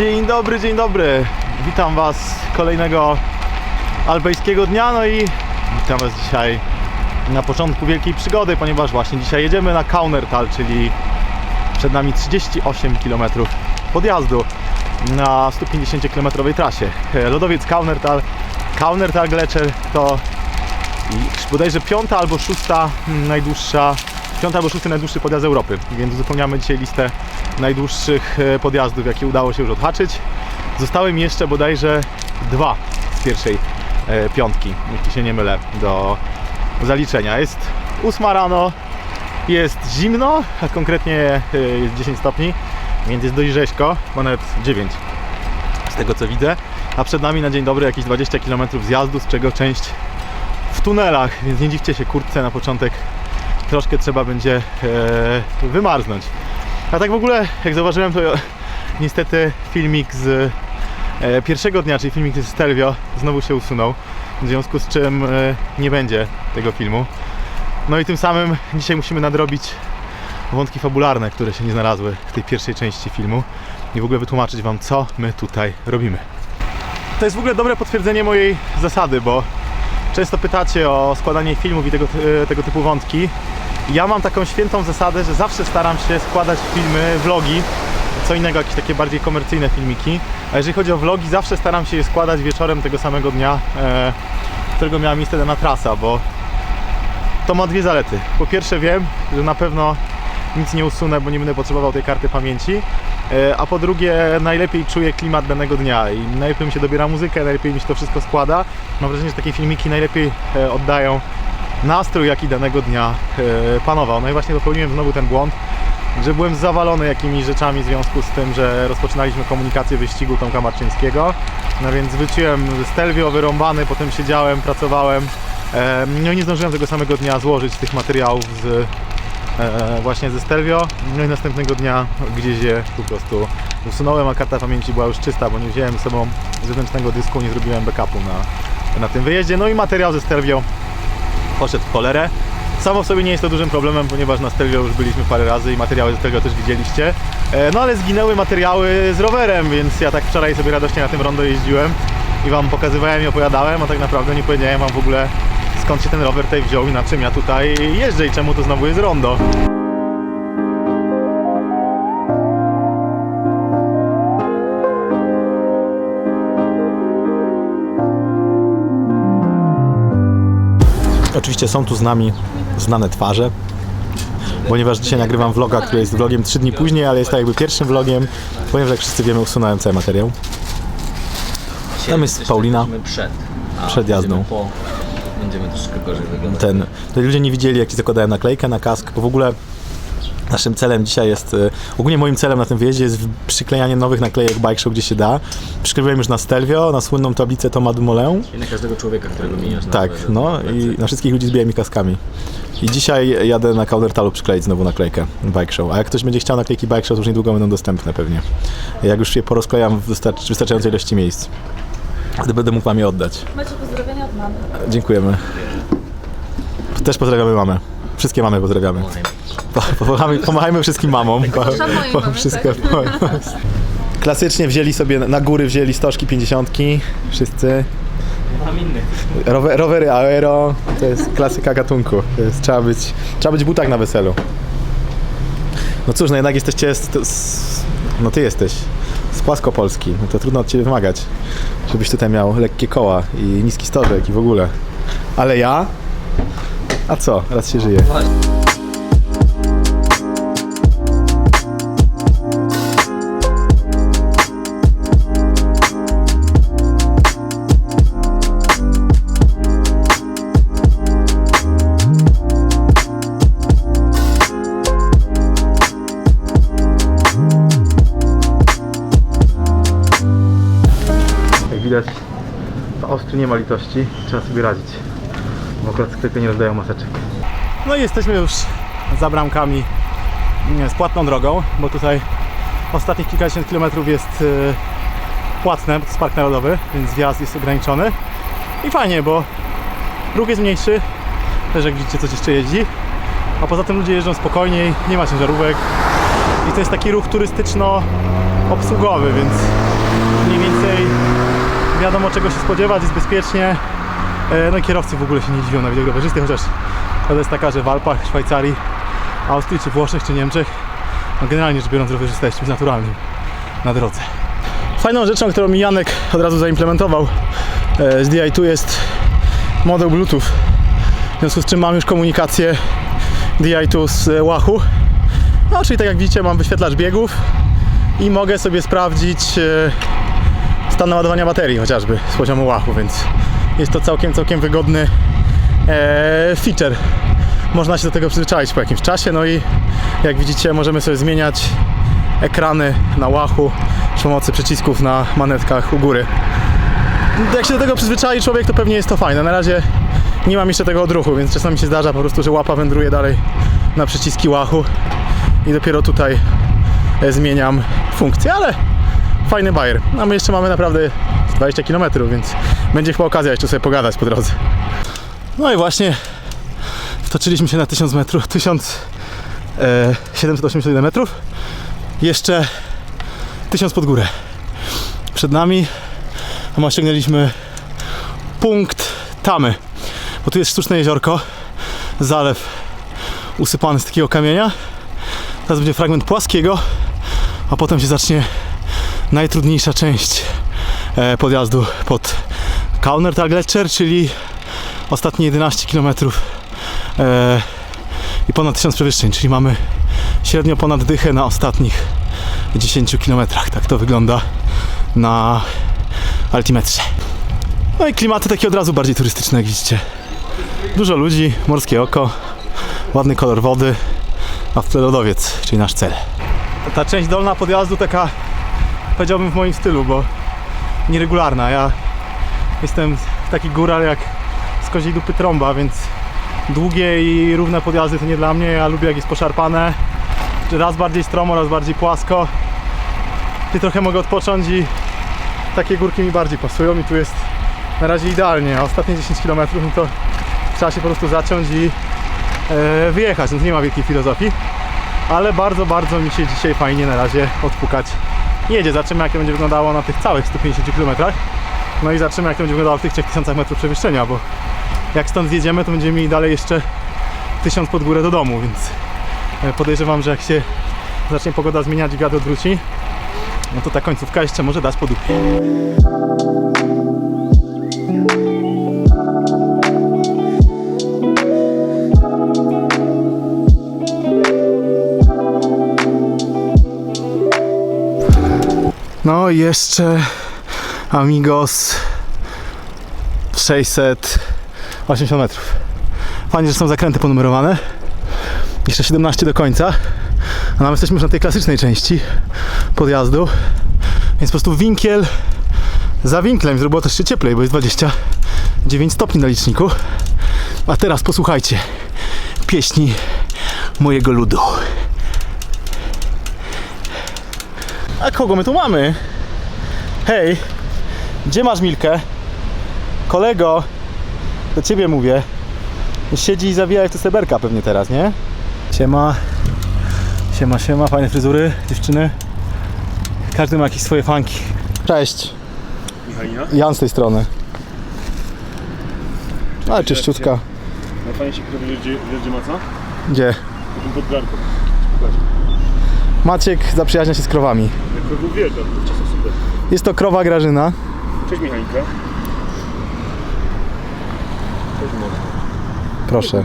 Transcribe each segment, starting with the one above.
Dzień dobry, dzień dobry. Witam Was kolejnego alpejskiego dnia, no i witam Was dzisiaj na początku wielkiej przygody, ponieważ właśnie dzisiaj jedziemy na Kaunertal, czyli przed nami 38 km podjazdu na 150 km trasie. Lodowiec Kaunertal, Kaunertal Gletscher to bodajże piąta albo szósta najdłuższa, piąta albo szósty najdłuższy podjazd Europy, więc uzupełniamy dzisiaj listę najdłuższych e, podjazdów, jakie udało się już odhaczyć. Zostały mi jeszcze bodajże dwa z pierwszej e, piątki, jeśli się nie mylę, do zaliczenia. Jest ósma rano, jest zimno, a konkretnie e, jest 10 stopni, więc jest dość rzeźko, bo nawet 9 z tego co widzę. A przed nami na dzień dobry jakieś 20 km zjazdu, z czego część w tunelach, więc nie dziwcie się kurtce na początek troszkę trzeba będzie e, wymarznąć. A tak w ogóle, jak zauważyłem, to niestety filmik z e, pierwszego dnia, czyli filmik z Stelvio, znowu się usunął, w związku z czym e, nie będzie tego filmu. No i tym samym dzisiaj musimy nadrobić wątki fabularne, które się nie znalazły w tej pierwszej części filmu i w ogóle wytłumaczyć Wam, co my tutaj robimy. To jest w ogóle dobre potwierdzenie mojej zasady, bo często pytacie o składanie filmów i tego, tego typu wątki. Ja mam taką świętą zasadę, że zawsze staram się składać filmy, vlogi, co innego, jakieś takie bardziej komercyjne filmiki. A jeżeli chodzi o vlogi, zawsze staram się je składać wieczorem tego samego dnia, e, którego miała miejsce dana trasa, bo to ma dwie zalety. Po pierwsze wiem, że na pewno nic nie usunę, bo nie będę potrzebował tej karty pamięci. E, A po drugie, najlepiej czuję klimat danego dnia i najlepiej mi się dobiera muzykę, najlepiej mi się to wszystko składa. Mam wrażenie, że takie filmiki najlepiej e, oddają nastrój, jaki danego dnia e, panował. No i właśnie popełniłem znowu ten błąd, że byłem zawalony jakimiś rzeczami w związku z tym, że rozpoczynaliśmy komunikację wyścigu Tomka Marczyńskiego. No więc wróciłem z Stelvio wyrąbany, potem siedziałem, pracowałem. E, No i nie zdążyłem tego samego dnia złożyć tych materiałów z e, właśnie ze Stelvio. No i następnego dnia gdzieś je po prostu usunąłem, a karta pamięci była już czysta, bo nie wziąłem ze sobą zewnętrznego dysku, nie zrobiłem backupu na, na tym wyjeździe. No i materiał ze Stelvio poszedł w cholerę. Samo w sobie nie jest to dużym problemem, ponieważ na Stelvio już byliśmy parę razy i materiały ze Stelvio też widzieliście. E, No ale zginęły materiały z rowerem, więc ja tak wczoraj sobie radośnie na tym rondo jeździłem i Wam pokazywałem i opowiadałem, a tak naprawdę nie powiedziałem Wam w ogóle skąd się ten rower tutaj wziął i na czym ja tutaj jeżdżę i czemu to znowu jest rondo. Oczywiście są tu z nami znane twarze, ponieważ dzisiaj nagrywam vloga, który jest vlogiem 3 dni później, ale jest tak jakby pierwszym vlogiem, ponieważ jak wszyscy wiemy usunąłem cały materiał. Tam jest Paulina. Przed, jazdą. Ten, to ludzie nie widzieli jak ci zakładałem naklejkę na kask, bo w ogóle naszym celem dzisiaj jest, e, ogólnie moim celem na tym wyjeździe jest przyklejanie nowych naklejek Bike Show gdzie się da. Przykleiłem już na Stelvio, na słynną tablicę Thomas Dumoulin. I na każdego człowieka, którego mijasz Tak, rowerze. no i na wszystkich ludzi z biłymi kaskami. I dzisiaj jadę na Kaunertalu przykleić znowu naklejkę Bike Show. A jak ktoś będzie chciał naklejki Bike Show, to już niedługo będą dostępne pewnie. Jak już je porozklejam w wystarcz- wystarczającej ilości miejsc. Wtedy będę mógł wam je oddać. Macie pozdrowienia od mamy. Dziękujemy. Też pozdrawiamy mamę. Wszystkie mamy pozdrawiamy. Po- Pomachamy, pomachajmy wszystkim mamom. Po, Proszę mojej po, mamy, wszystko. Klasycznie wzięli sobie na góry wzięli stożki 50. Wszyscy. Mam innych. Rower, rowery aero to jest klasyka gatunku. To jest, trzeba, być, trzeba być w butach na weselu. No cóż, no jednak jesteście. Z, z, no ty jesteś z Płaskopolski. No to trudno od ciebie wymagać, żebyś tutaj miał lekkie koła i niski stożek i w ogóle. Ale ja? A co? Raz się żyje. Nie ma litości, trzeba sobie radzić. Bo akurat w sklepie nie rozdają maseczek. No i jesteśmy już za bramkami nie, z płatną drogą, bo tutaj ostatnich kilkadziesiąt kilometrów jest y, płatne, to jest park narodowy, więc wjazd jest ograniczony. I fajnie, bo ruch jest mniejszy, też jak widzicie coś jeszcze jeździ. A poza tym ludzie jeżdżą spokojniej, nie ma ciężarówek, I to jest taki ruch turystyczno-obsługowy, więc mniej więcej wiadomo czego się spodziewać, jest bezpiecznie. E, No i kierowcy w ogóle się nie dziwią na widok rowerzysty, chociaż prawda jest taka, że w Alpach, Szwajcarii, Austrii, czy Włoszech, czy Niemczech, no generalnie rzecz biorąc rowerzysta jest czymś naturalnym na drodze. Fajną rzeczą, którą mi Janek od razu zaimplementował e, z DI2 jest model Bluetooth. W związku z czym mam już komunikację DI2 z łachu. No, czyli tak jak widzicie, mam wyświetlacz biegów i mogę sobie sprawdzić e, stan naładowania baterii chociażby z poziomu łachu, więc jest to całkiem, całkiem wygodny e, feature. Można się do tego przyzwyczaić po jakimś czasie, no i jak widzicie możemy sobie zmieniać ekrany na łachu przy pomocy przycisków na manetkach u góry. Jak się do tego przyzwyczai człowiek, to pewnie jest to fajne. Na razie nie mam jeszcze tego odruchu, więc czasami się zdarza po prostu, że łapa wędruje dalej na przyciski łachu i dopiero tutaj e, zmieniam funkcję, ale fajny bajer. A my jeszcze mamy naprawdę 20 km, więc będzie chyba okazja jeszcze sobie pogadać po drodze. No i właśnie wtoczyliśmy się na 1000 metrów, 1781 metrów. Jeszcze 1000 pod górę. Przed nami a osiągnęliśmy punkt Tamy, bo tu jest sztuczne jeziorko, zalew usypany z takiego kamienia. Teraz będzie fragment płaskiego, a potem się zacznie najtrudniejsza część e, podjazdu pod Kaunertal Gletscher, czyli ostatnie 11 km e, i ponad 1000 przewyższeń, czyli mamy średnio ponad dychę na ostatnich 10 km. Tak to wygląda na altimetrze. No i klimaty takie od razu bardziej turystyczne, jak widzicie. Dużo ludzi, morskie oko, ładny kolor wody, a w tle lodowiec, czyli nasz cel. Ta część dolna podjazdu taka, powiedziałbym w moim stylu, bo nieregularna. Ja jestem taki góral jak z koziej dupy trąba, więc długie i równe podjazdy to nie dla mnie. Ja lubię jak jest poszarpane, raz bardziej stromo, raz bardziej płasko. I trochę mogę odpocząć i takie górki mi bardziej pasują i tu jest na razie idealnie, a ostatnie 10 km no to trzeba się po prostu zaciąć i e, wyjechać, no to nie ma wielkiej filozofii, ale bardzo, bardzo mi się dzisiaj fajnie na razie odpukać jedzie. Zobaczymy jak to będzie wyglądało na tych całych 150 km, no i zobaczymy jak to będzie wyglądało w tych 3000 metrów przewyższenia, bo jak stąd zjedziemy, to będziemy mieli dalej jeszcze 1000 pod górę do domu, więc e, podejrzewam, że jak się zacznie pogoda zmieniać i wiatr odwróci, no to ta końcówka jeszcze może dać po dupie. No i jeszcze Amigos 680 metrów. Fajnie, że są zakręty ponumerowane. Jeszcze 17 do końca. A nam jesteśmy już na tej klasycznej części podjazdu. Więc po prostu winkiel za winklem zrobiło też się cieplej, bo jest 29 stopni na liczniku. A teraz posłuchajcie pieśni mojego ludu. A kogo my tu mamy? Hej, gdzie masz Milkę? Kolego, do ciebie mówię. Siedzi i zawija jak to seberka pewnie teraz, nie? Siema. Siema, siema, fajne fryzury, dziewczyny. Każdy ma jakieś swoje fanki. Cześć, Michalina? Jan z tej strony. Ale czyściutka. Najfajniejszy kto wie, gdzie, wie, gdzie maca? Gdzie? Po tym podgarku. Maciek zaprzyjaźnia się z krowami. Uwielbiam, to czasem super. Jest to krowa Grażyna. Cześć Michalinka. Cześć Mona. Proszę.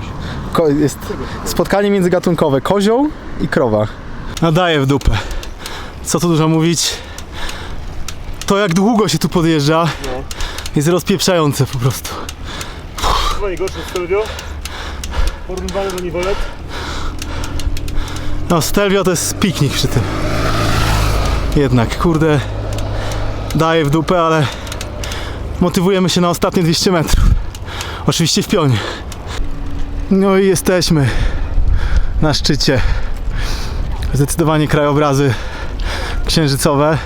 Ko- jest spotkanie międzygatunkowe. Kozioł i krowa. Nadaje w dupę. Co tu dużo mówić. To jak długo się tu podjeżdża jest rozpieprzające po prostu. Chyba najgorsze z Stelvio. Porównywany do Niwolet. No, Stelvio to jest piknik przy tym. Jednak, kurde, daje w dupę, ale motywujemy się na ostatnie 200 metrów. Oczywiście w pionie. No i jesteśmy na szczycie. Zdecydowanie krajobrazy księżycowe.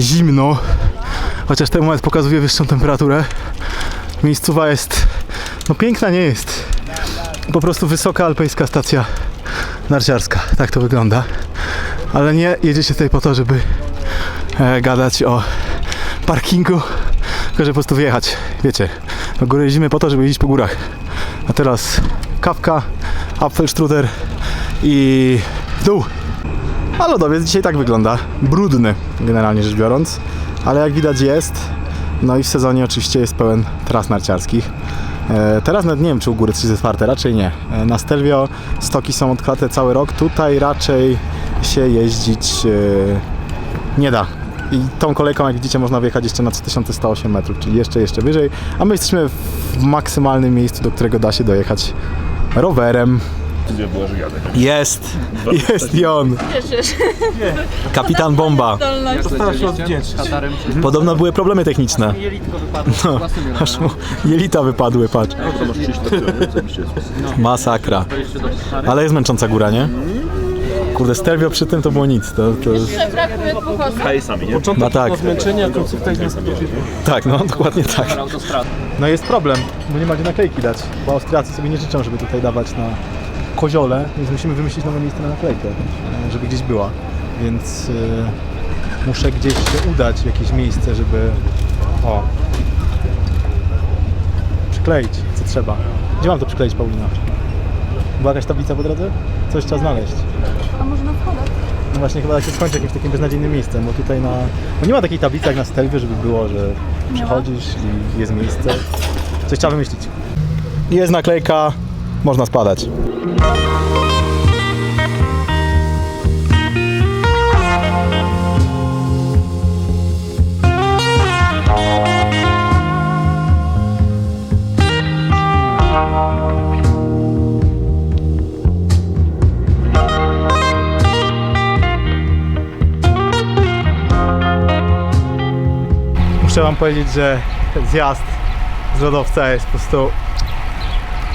Zimno, chociaż ten moment pokazuje wyższą temperaturę. Miejscowa jest, no piękna nie jest. Po prostu wysoka alpejska stacja narciarska. Tak to wygląda. Ale nie jedziecie tutaj po to, żeby e, gadać o parkingu, tylko żeby po prostu wyjechać. Wiecie, do góry jeździmy po to, żeby jeździć po górach. A teraz kawka, Apfelstrudel i w dół. A lodowiec dzisiaj tak wygląda. Brudny, generalnie rzecz biorąc, ale jak widać jest. No i w sezonie oczywiście jest pełen tras narciarskich. E, teraz nawet nie wiem, czy u góry coś jest otwarte, raczej nie. E, na Stelvio stoki są otwarte cały rok, tutaj raczej się jeździć e, nie da. I tą kolejką, jak widzicie, można wjechać jeszcze na 3108 metrów, czyli jeszcze, jeszcze wyżej. A my jesteśmy w maksymalnym miejscu, do którego da się dojechać rowerem. Gdzie jadę. Jest! Jest i on! Kapitan Bomba. Postara się odwdzięczyć. Podobno były problemy techniczne. No, aż mu jelita wypadły, patrz. Masakra. Ale jest męcząca góra, nie? Kurde, Stelvio przy tym to było nic. To, to... Brakuje dwóch osób. Nie? No tak, Zmęczenia, końcówka jest nastąpiła. tak, no dokładnie tak. No jest problem, bo nie ma gdzie naklejki dać. Bo Austriacy sobie nie życzą, żeby tutaj dawać na koziole, więc musimy wymyślić nowe miejsce na naklejkę, żeby gdzieś była. Więc e, muszę gdzieś się udać w jakieś miejsce, żeby o przykleić, co trzeba. Gdzie mam to przykleić, Paulina? Była jakaś tablica po drodze? Coś trzeba znaleźć. A może na wchodach? No właśnie chyba tak się skończy jakimś takim beznadziejnym miejscem, bo tutaj na... Bo nie ma takiej tablicy jak na Stelvio, żeby było, że przychodzisz i jest miejsce. Coś trzeba wymyślić. Jest naklejka, można spadać. Wam powiedzieć, że zjazd z lodowca jest po prostu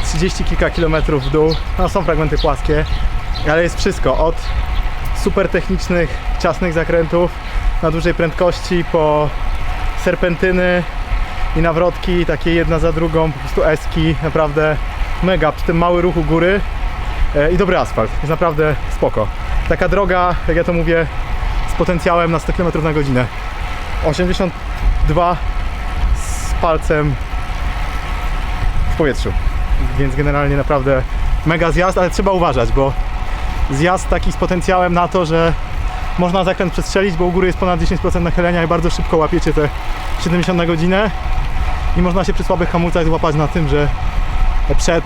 30 kilka kilometrów w dół. No są fragmenty płaskie, ale jest wszystko od super technicznych, ciasnych zakrętów na dużej prędkości po serpentyny i nawrotki, takie jedna za drugą, po prostu eski, naprawdę mega, przy tym mały ruch u góry e, i dobry asfalt, jest naprawdę spoko. Taka droga, jak ja to mówię, z potencjałem na 100 km na godzinę. 82 z palcem w powietrzu. Więc generalnie naprawdę mega zjazd, ale trzeba uważać, bo zjazd taki z potencjałem na to, że można zakręt przestrzelić, bo u góry jest ponad 10% nachylenia i bardzo szybko łapiecie te 70 na godzinę i można się przy słabych hamulcach złapać na tym, że przed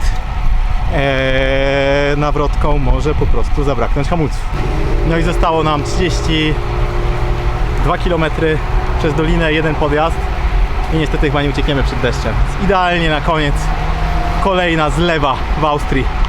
ee, nawrotką może po prostu zabraknąć hamulców. No i zostało nam 30 2 km przez dolinę, jeden podjazd i niestety chyba nie uciekniemy przed deszczem. Idealnie na koniec kolejna zlewa w Austrii.